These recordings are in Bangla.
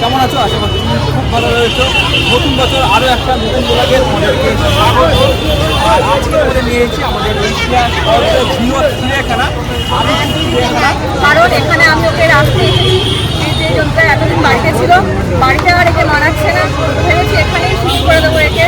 কেমন আছো? আশা করছি খুব ভালো রয়েছো। নতুন বছর আরও একটা নতুন ব্লগে তোমাদেরকে আর আজকে করে নিয়েছি আমাদের এশিয়ার চিড়িয়াখানা। আরও চিড়িয়াখানা। কারণ এখানে আমি ওকে রাখতে যে জন্তুটা এতদিন বাড়িতে ছিল বাড়িতে আর একে মানাচ্ছে না। ভেবেছি এখানেই শুরু করে দেবো একে।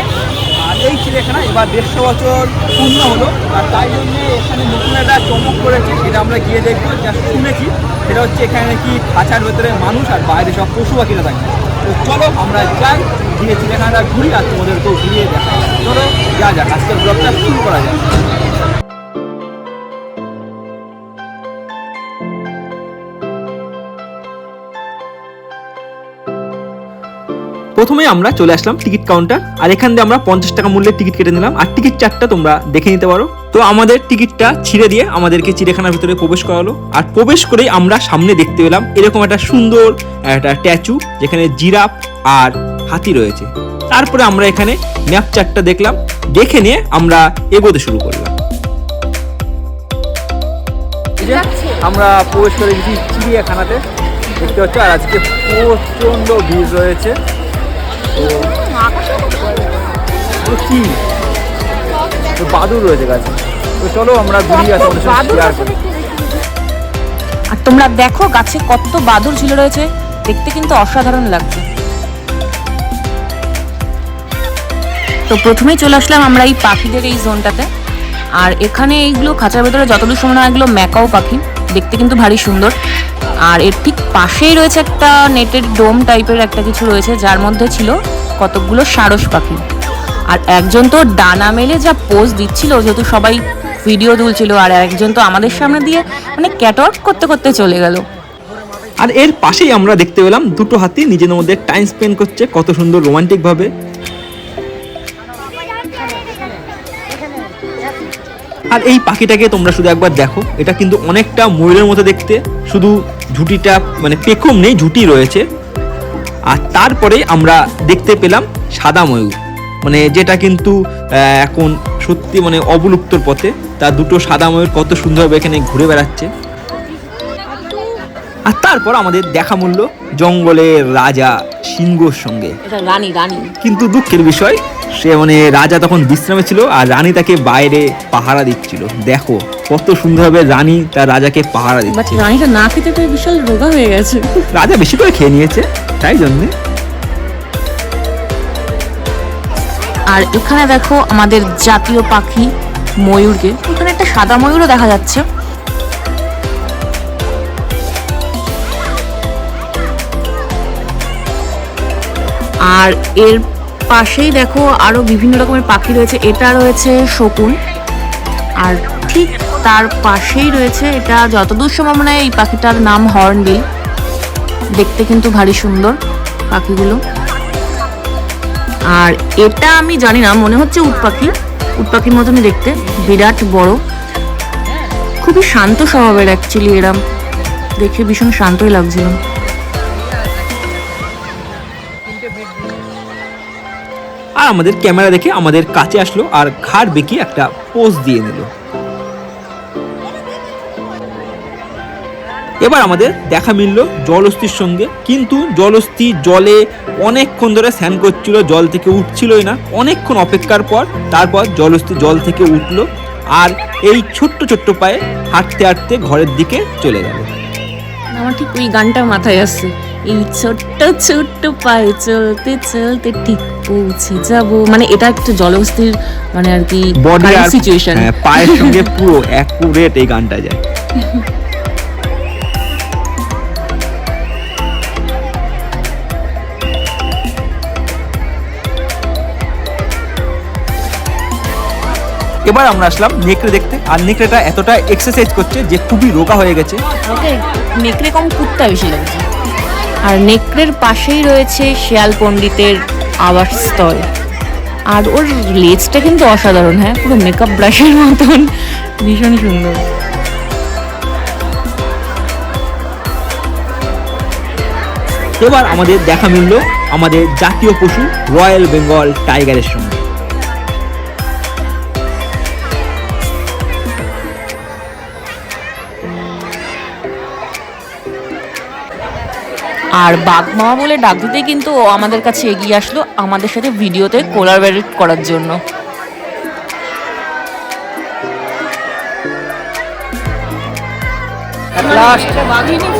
আর এই চিড়িয়াখানা এবার দেড়শো বছর পূর্ণ হলো আর তাই জন্য এখানে নতুন একটা চমক করেছে সেটা আমরা গিয়ে দেখব। যা শুনেছি সেটা হচ্ছে এখানে নাকি খাঁচার ভেতরে মানুষ আর বাইরে সব পশু পাখিরা থাকে। তো চলো আমরা যাই, গিয়ে চিড়িয়াখানাটা ঘুরি আর তোমাদেরকেও ঘুরিয়ে দেখাই। চলো, যা যাক, আজকের ব্লগটা শুরু করা যাক। প্রথমে আমরা চলে আসলাম টিকিট কাউন্টার আর এখান দিয়ে আমরা পঞ্চাশ টাকা মূল্যের টিকিট কেটে নিলাম, আর টিকিট চারটা তোমরা দেখে নিতে পারো। তো আমাদের টিকিটটা ছিঁড়ে দিয়ে আমাদেরকে চিড়িয়াখানার ভিতরে প্রবেশ করালো, আর প্রবেশ করেই আমরা সামনে দেখতে পেলাম এরকম একটা সুন্দর, একটা স্ট্যাচু যেখানে জিরাফ আর হাতি রয়েছে। তারপরে আমরা এখানে ম্যাপ চারটা দেখলাম, দেখে নিয়ে আমরা এগোতে শুরু করলাম। আমরা প্রবেশ করে গেছি চিড়িয়াখানাতে, দেখতে পাচ্ছ? আর আজকে প্রচণ্ড ভিড় রয়েছে। তো তো কি বাদুর রয়েছে গাছে। তো চলো আমরা ঘুরি আসি আমাদের সাথে শেয়ার করি। আর তোমরা দেখো গাছে কত বাদুর ঝুলে রয়েছে। দেখতে কিন্তু অসাধারণ লাগছে। তো প্রথমেই চলে আসলাম আমরা এই পাখিদের এই জোনটাতে। আর এখানে এইগুলো খাঁচার ভেতরে যতদূর সময় না এগুলো ম্যাকাও পাখি। দেখতে কিন্তু ভারী সুন্দর। আর এর ঠিক পাশেই রয়েছে একটা নেটের ডোম টাইপের একটা কিছু রয়েছে, যার মধ্যে ছিল কতকগুলো সারস পাখি। আর একজন তো ডানা মেলে যা পোজ দিচ্ছিল, যেহেতু সবাই ভিডিও তুলছিল, আর একজন তো আমাদের সামনে দিয়ে মানে ক্যাটওয়ার্ক করতে করতে চলে গেল। আর এর পাশেই আমরা দেখতে পেলাম দুটো হাতি, নিজেদের মধ্যে টাইম স্পেন্ড করছে কত সুন্দর রোমান্টিক আর এই পাখিটাকে তোমরা শুধু একবার দেখো। এটা কিন্তু অনেকটা ময়ূরের মতো দেখতে। শুধু ঝুটিটা মানে পেখম নেই ঝুটি রয়েছে। আর তারপরে আমরা দেখতে পেলাম সাদা ময়ূর। মানে যেটা কিন্তু এখন সত্যি মানে অবলুপ্তর পথে। তার দুটো সাদা ময়ূর কত সুন্দরভাবে এখানে ঘুরে বেড়াচ্ছে। আর তারপর আমাদের দেখা মূল্য জঙ্গলের রাজা সিংহর সঙ্গে। রানী রানী। কিন্তু দুঃখের বিষয় সে মানে রাজা তখন বিশ্রামে ছিল আর রানী তাকে বাইরে পাহারা দিচ্ছিল। দেখো কত সুন্দরভাবে রানী তার রাজাকে পাহারা দিচ্ছে। রানীটা না খেতে পেয়ে বিশাল রোগা হয়ে গেছে। রাজা বেশি করে খেয়ে নিয়েছে তাই জন্যে। আর এখানে দেখো আমাদের জাতীয় পাখি ময়ূরকে। এখানে একটা সাদা ময়ূরও দেখা যাচ্ছে। আর এর পাশেই দেখো আরও বিভিন্ন রকমের পাখি রয়েছে। এটা রয়েছে শকুন। আর ঠিক তার পাশেই রয়েছে এটা যতদূর সম্ভব মনে হয় এই পাখিটার নাম হর্নবিল। দেখতে কিন্তু ভারী সুন্দর পাখিগুলো। আর এটা আমি জানি না, মনে হচ্ছে উট পাখি। উট পাখির মতনই দেখতে, বিরাট বড়। খুবই শান্ত স্বভাবের অ্যাকচুয়ালি এরা। দেখে ভীষণ শান্তই লাগছিল। আমাদের ক্যামেরা দেখে আমাদের কাছে আসলো আর ঘাড় বেঁকে একটা পোজ দিয়ে নিল। এবার আমাদের দেখা মিলল জলস্থির সঙ্গে। কিন্তু জলস্থি জলে অনেকক্ষণ ধরে স্নান করছিল, জল থেকে উঠছিলই না। অনেকক্ষণ অপেক্ষার পর তারপর জলস্থি জল থেকে উঠল আর এই ছোট্ট ছোট্ট পায়ে হাঁটতে হাঁটতে ঘরের দিকে চলে গেল। আমার ঠিক ওই গানটা মাথায় আসছে। এই ছোট্ট ছোট্ট পায়ে চলতে চলতে ঠিক পৌঁছে যাব। মানে এটা একটা জলহস্তির মানে আর কি বডি সিচুয়েশন হ্যাঁ, পায়ের সঙ্গে পুরো অ্যাকুরেট এই গানটা যায়। এবার আমরা আসলাম নেকড়ে দেখতে। আর নেকড়েটা এতটা এক্সারসাইজ করছে যে খুবই রোগা হয়ে গেছে। ওকে নেকড়ে কম কুত্তা বেশি লাগছে। আর নেকড়ের পাশেই রয়েছে শিয়াল পণ্ডিতের আবাসস্থল। আর ওর লেজটা কিন্তু অসাধারণ হ্যাঁ? পুরো মেকআপ ব্রাশের মতন। ভীষণ সুন্দর। এবার আমাদের দেখা মিলল আমাদের জাতীয় পশু রয়্যাল বেঙ্গল টাইগারের সঙ্গে। আর বাঘ মামা বলে ডাক দিতেই কিন্তু ও আমাদের কাছে এগিয়ে আসলো আমাদের সাথে ভিডিওতে কোলার কোলারবেট করার জন্য। লাস্ট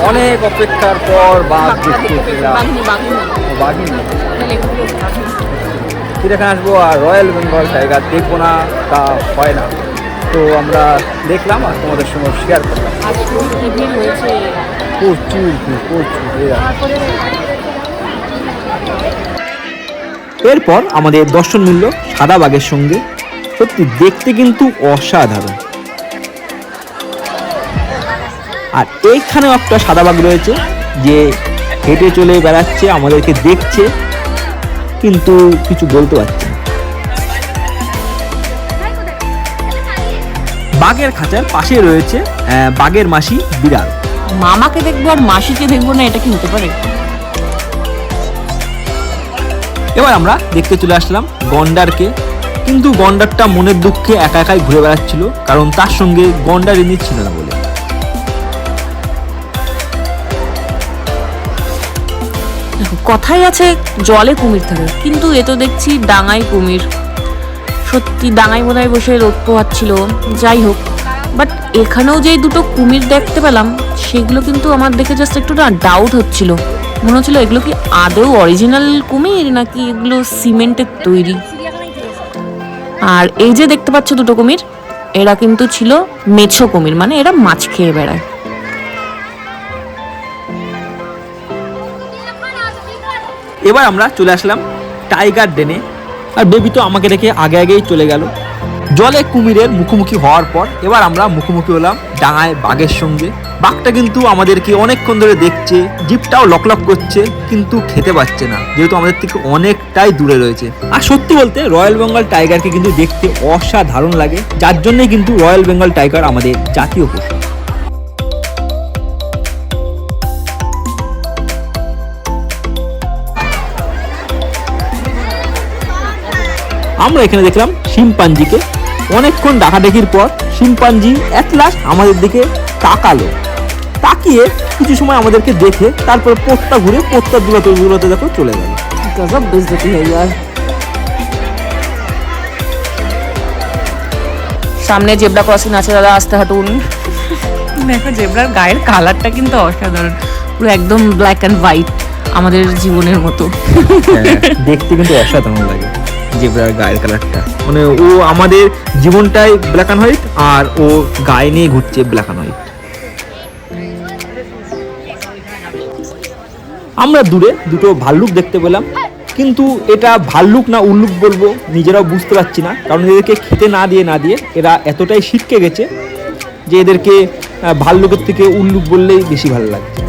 অনেক অপেক্ষার পর বাঘ দেখতে চিড়িয়াখানা আসব আর রয়্যাল বেঙ্গল টাইগার দেখব না তা হয় না। তো আমরা দেখলাম আর তোমাদের সঙ্গে শেয়ার করলাম। এরপর আমাদের দর্শন মূল্য সাদা বাঘের সঙ্গে। সত্যি দেখতে কিন্তু অসাধারণ। আর এইখানেও একটা সাদা বাঘ রয়েছে, যে হেঁটে চলে বেড়াচ্ছে, আমাদেরকে দেখছে, কিন্তু কিছু বলতে পারছে না। বাঘের খাঁচার পাশে রয়েছে বাঘের মাসি বিড়াল। মামাকে দেখব আর মাসিকে দেখব না এটা কি হতে পারে? এবার আমরা দেখতে চলে আসলাম গন্ডারকে। কিন্তু গন্ডারটা মনের দুঃখে একা একাই ঘুরে বেড়াচ্ছিল কারণ তার সঙ্গে গন্ডার এমনি ছিল না বলে। কথাই আছে জলে কুমির থাকে কিন্তু এ তো দেখছি ডাঙায় কুমির। সত্যি ডাঙায় বোধহয় বসে রোদ পোহাচ্ছিল যাই হোক। বাট এখানেও যেই দুটো কুমির দেখতে পেলাম, সেগুলো কিন্তু আমার দেখে জাস্ট একটু না ডাউট হচ্ছিল। মনে হচ্ছিল এগুলো কি আদৌ অরিজিনাল কুমির নাকি এগুলো সিমেন্টের তৈরি? আর এই যে দেখতে পাচ্ছ দুটো কুমির, এরা কিন্তু ছিল মেছো কুমির মানে এরা মাছ খেয়ে বেড়ায়। এবার আমরা চলে আসলাম টাইগার ডেনে। আর বেবি তো আমাকে দেখে আগে আগেই চলে গেল। জলে কুমিরের মুখোমুখি হওয়ার পর এবার আমরা মুখোমুখি হলাম ডাঙায় বাঘের সঙ্গে। বাঘটা কিন্তু আমাদেরকে অনেকক্ষণ ধরে দেখছে, জিপটাও লকলক করছে, কিন্তু খেতে পাচ্ছে না, যেহেতু আমাদের থেকে অনেকটাই দূরে রয়েছে। আর সত্যি বলতে রয়্যাল বেঙ্গল টাইগারকে কিন্তু দেখতে অসাধারণ লাগে, যার জন্যই কিন্তু রয়্যাল বেঙ্গল টাইগার আমাদের জাতীয় পশু। আমরা এখানে দেখলাম শিম্পাঞ্জিকে। অনেকক্ষণ দেখাদেখির পর শিম্পাঞ্জি এক লাস্ট আমাদের দিকে তাকালো। তাকিয়ে কিছু সময় আমাদেরকে দেখে তারপর পোত্তা ঘুরে পোত্তা দুটো দুলাতে দেখো চলে গেল। হয়ে যায় সামনে জেব্রা ক্রসিং আছে দাদা আস্তে হাঁটুন। দেখো জেব্রার গায়ের কালারটা কিন্তু অসাধারণ। পুরো একদম ব্ল্যাক অ্যান্ড হোয়াইট আমাদের জীবনের মতো। হ্যাঁ, দেখতে কিন্তু অসাধারণ লাগে। জেব্রার গায়ের কালারটা। মানে ও আমাদের জীবনটাই ব্ল্যাক অ্যান্ড হোয়াইট আর ও গায়ে নিয়ে ঘুরছে ব্ল্যাক অ্যান্ড হোয়াইট আমরা দূরে দুটো ভাল্লুক দেখতে পেলাম, কিন্তু এটা ভাল্লুক না উল্লুক বলব, নিজেরাও বুঝতে পারছি না, কারণ এদেরকে খেতে না দিয়ে না দিয়ে এরা এতটাই শিটকে গেছে যে এদেরকে ভাল্লুকের থেকে উল্লুক বললেই বেশি ভালো লাগছে।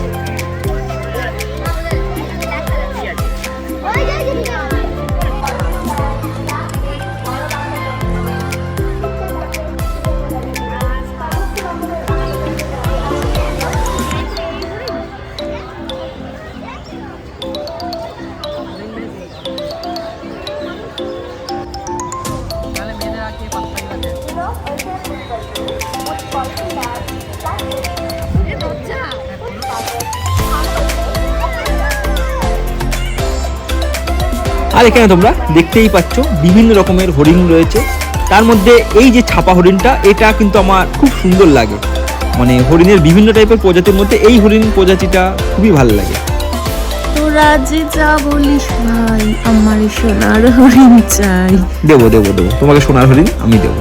আর এখানে তোমরা দেখতেই পাচ্ছ বিভিন্ন রকমের হরিণ রয়েছে। তার মধ্যে এই যে ছাপা হরিণটা এটা কিন্তু আমার খুব সুন্দর লাগে। মানে হরিণের বিভিন্ন টাইপের প্রজাতির মধ্যে এই হরিণ প্রজাতিটা খুবই ভালো লাগে। তোরা যা বলিস ভাই আমার সোনার হরিণ চাই। দেবো দেবো দেবো। তোমাকে সোনার হরিণ আমি দেবো।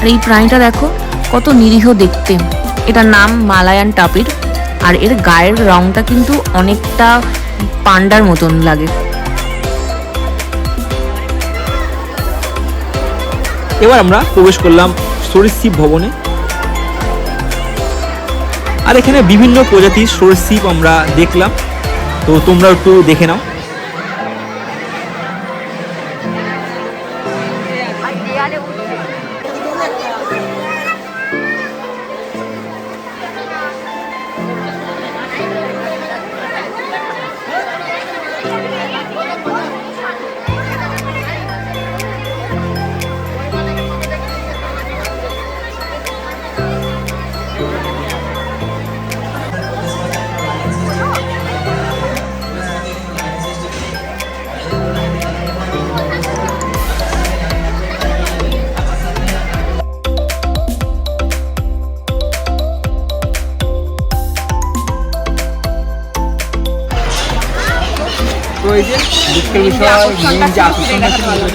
আর এই প্রাণীটা দেখো কত নিরীহ দেখতে। এটার নাম মালায়ান টাপির। আর এর গায়ের রংটা কিন্তু অনেকটা পান্ডার মতন লাগে। এবার আমরা প্রবেশ করলাম সরীসৃপ ভবনে। আর এখানে বিভিন্ন প্রজাতির সরীসৃপ আমরা দেখলাম। তো তোমরা একটু দেখে নাও। আজকের main যে বিষয় মেন আকর্ষণটা দেখাতে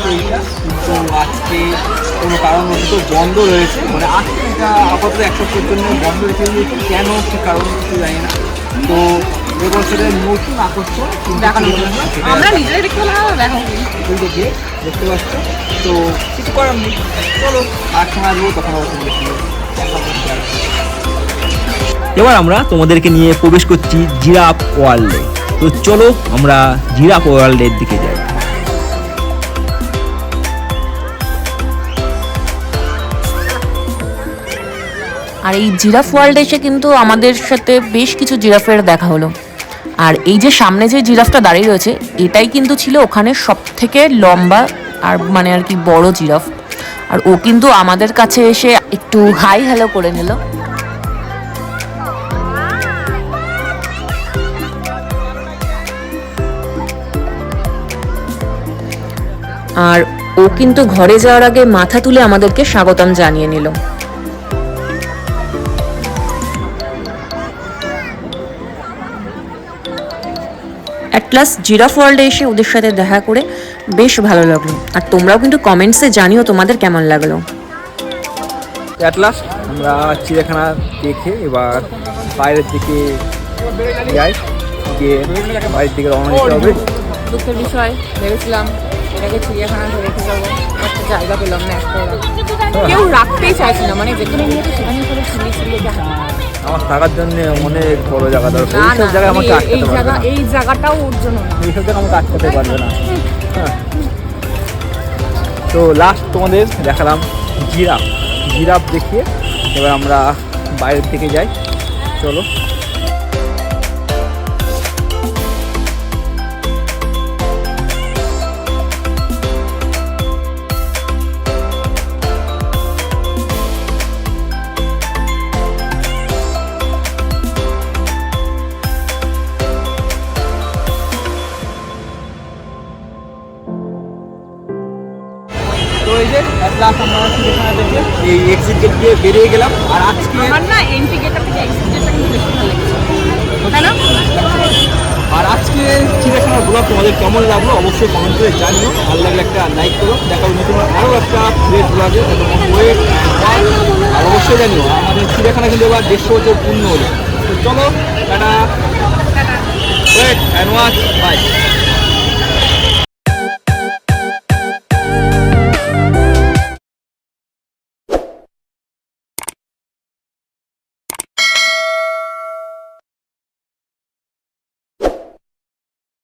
কিন্তু আজকে কোনো কারণবশত বন্ধ রয়েছে। মানে আজকে এটা আপাতত এক সপ্তাহের জন্য বন্ধ রেখে দিয়েছে কেন কি কারণ কিছু জানি না। তো এবছরের নতুন আকর্ষণ আমরা নিজেরাই দেখতে পেলাম দেখা দেখতে পাচ্ছ। তো কিছু করার নেই। চলো আর সময় আসব তখন আবার তোমাদের সঙ্গে দেখা করতে আসব এবার আমরা তোমাদেরকে নিয়ে প্রবেশ করছি জিরাফ ওয়ার্ল্ডে। তো চলো আমরা জিরাফ ওয়ার্ল্ডের দিকে যাই। আর এই জিরাফ ওয়ার্ল্ডে এসে কিন্তু আমাদের সাথে বেশ কিছু জিরাফের দেখা হলো। আর এই যে সামনে যে জিরাফটা দাঁড়িয়ে রয়েছে, এটাই কিন্তু ছিল ওখানে সব থেকে লম্বা আর মানে আর কি বড় জিরাফ। আর ও কিন্তু আমাদের কাছে এসে একটু হাই হ্যালো করে নিল। আর ও কিন্তু ঘরে যাওয়ার আগে মাথা তুলে আমাদেরকে স্বাগতম জানিয়ে নিল। অ্যাট লাস্ট জিরাফ ওয়ার্ল্ডে এসে ওদের সাথে দেখা করে বেশ ভালো লাগল। আর তোমরাও কিন্তু কমেন্টসে জানিও তোমাদের কেমন লাগল। অ্যাট লাস্ট আমরা চিড়িয়াখানা দেখে এবার বাইরের দিকে যাই গিয়ে বাইরের দিকে রওনা দিতে হবে। দুঃখের বিষয় ভেবেছিলাম। এটাকে চিড়িয়াখানাতে রেখে যাব। একটা জায়গা পেলাম না একটা কেউ রাখতেই চাইছে না মানে যেখানে নিয়েছে সেখানে করে আমার থাকার জন্য অনেক বড় জায়গা দরকার। না এইসব না জায়গায় আমাকে এই- এই আটকাতে পারবে জায়গা না। এই জায়গাটাও ওর জন্য না। এইসব জায়গায় আমাকে আটকাতে পারবে না। হ্যাঁ। তো লাস্ট তোমাদের দেখালাম জিরাফ। জিরাফ দেখিয়ে এবার আমরা বাইরের দিকে যাই। চলো। যে আমরা চিড়িয়াখানা দেখে এই এক্সিট গেট দিয়ে বেরিয়ে গেলাম। আর আজকে আমার না এন্ট্রি গেটটা থেকে এক্সিট গেটটা কিন্তু বেশি ভালো লেগেছে। আর আজকে চিড়িয়াখানার ব্লগ তোমাদের কেমন লাগল অবশ্যই কমেন্ট করে জানিও। ভালো লাগলে একটা লাইক করো। দেখা হবে নতুন আরও একটা ফ্রেশ ব্লগে ওয়েট আর অবশ্যই জানিও আমাদের চিড়িয়াখানা কিন্তু এবার দেড়শো বছর পূর্ণ হলো। তো চলো tata. Wait and watch bye